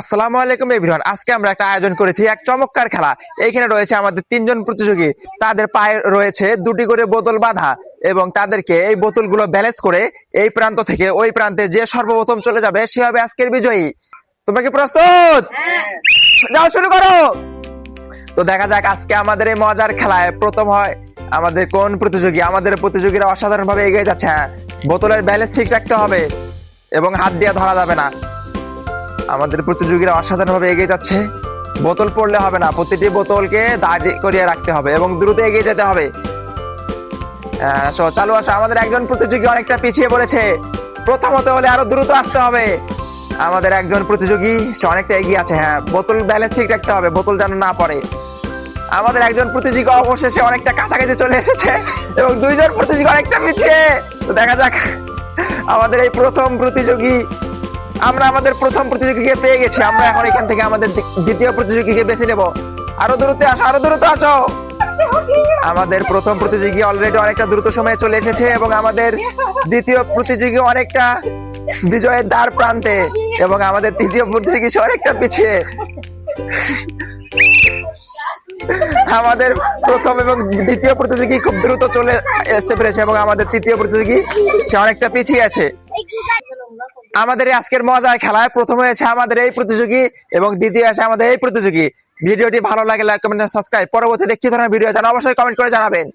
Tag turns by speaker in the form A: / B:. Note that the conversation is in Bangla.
A: আসসালামু আলাইকুম এভরিওয়ান। আজকে আমরা একটা আয়োজন করেছি এক চমৎকার খেলা। এইখানে রয়েছে আমাদের তিনজন প্রতিযোগী। তাদের পায়ে রয়েছে দুটি করে বোতল বাঁধা এবং তাদেরকে এই বোতলগুলো ব্যালেন্স করে এই প্রান্ত থেকে ওই প্রান্তে যে সর্বপ্রথম চলে যাবে সে হবে আজকের বিজয়ী। তোমরা কি প্রস্তুত? যাও শুরু করো। তো দেখা যাক আজকে আমাদের এই মজার খেলায় প্রথম হয় আমাদের কোন প্রতিযোগী? আমাদের প্রতিযোগীরা অসাধারণ ভাবে এগিয়ে যাচ্ছে হ্যাঁ। বোতলের ব্যালেন্স ঠিক রাখতে হবে এবং হাত দিয়ে ধরা যাবে না। আমাদের প্রতিযোগীরা অসাধারণভাবে এগিয়ে যাচ্ছে। বোতল পড়লে হবে না, প্রতিটি বোতলকে দাঁড়িয়ে করিয়ে রাখতে হবে এবং দ্রুত এগিয়ে যেতে হবে। চালু আসো, আমাদের একজন প্রতিযোগী অনেকটা পিছিয়ে পড়েছে। প্রথমত হলে আরও দ্রুত আসতে হবে। আমাদের একজন প্রতিযোগী, সে অনেকটা এগিয়ে আছে হ্যাঁ বোতল ব্যালেন্স ঠিক রাখতে হবে, বোতল যেন না পড়ে। আমাদের একজন প্রতিযোগী অবশেষে অনেকটা কাছাকাছি চলে এসেছে এবং দুইজন প্রতিযোগী অনেকটা পিছিয়ে। তো দেখা যাক, আমাদের এই প্রথম প্রতিযোগী আমরা আমাদের প্রথম প্রতিযোগীকে পেয়ে গেছি। আমরা এখন এখান থেকে আমাদের দ্বিতীয় প্রতিযোগীকে বেছে নেব। আরও দ্রুত আসো, আরও দ্রুত আসো। আমাদের প্রথম প্রতিযোগী অলরেডি অনেকটা দ্রুত সময়ে চলে এসেছে এবং আমাদের দ্বিতীয় প্রতিযোগী অনেকটা বিজয়ের দ্বার প্রান্তে এবং আমাদের তৃতীয় প্রতিযোগী অনেকটা পিছিয়ে। আমাদের প্রথম এবং দ্বিতীয় প্রতিযোগী খুব দ্রুত চলে আসতে পেরেছে এবং আমাদের তৃতীয় প্রতিযোগী সে অনেকটা পিছিয়ে আছে। আমাদের আজকের মজার খেলায় প্রথম হয়েছে আমাদের এই প্রতিযোগী এবং দ্বিতীয় আছে আমাদের এই প্রতিযোগী। ভিডিওটি ভালো লাগে লাইক কমেন্ট সাবস্ক্রাইব পরবর্তীতে কি ধরনের ভিডিও জানা অবশ্যই কমেন্ট করে জানাবেন।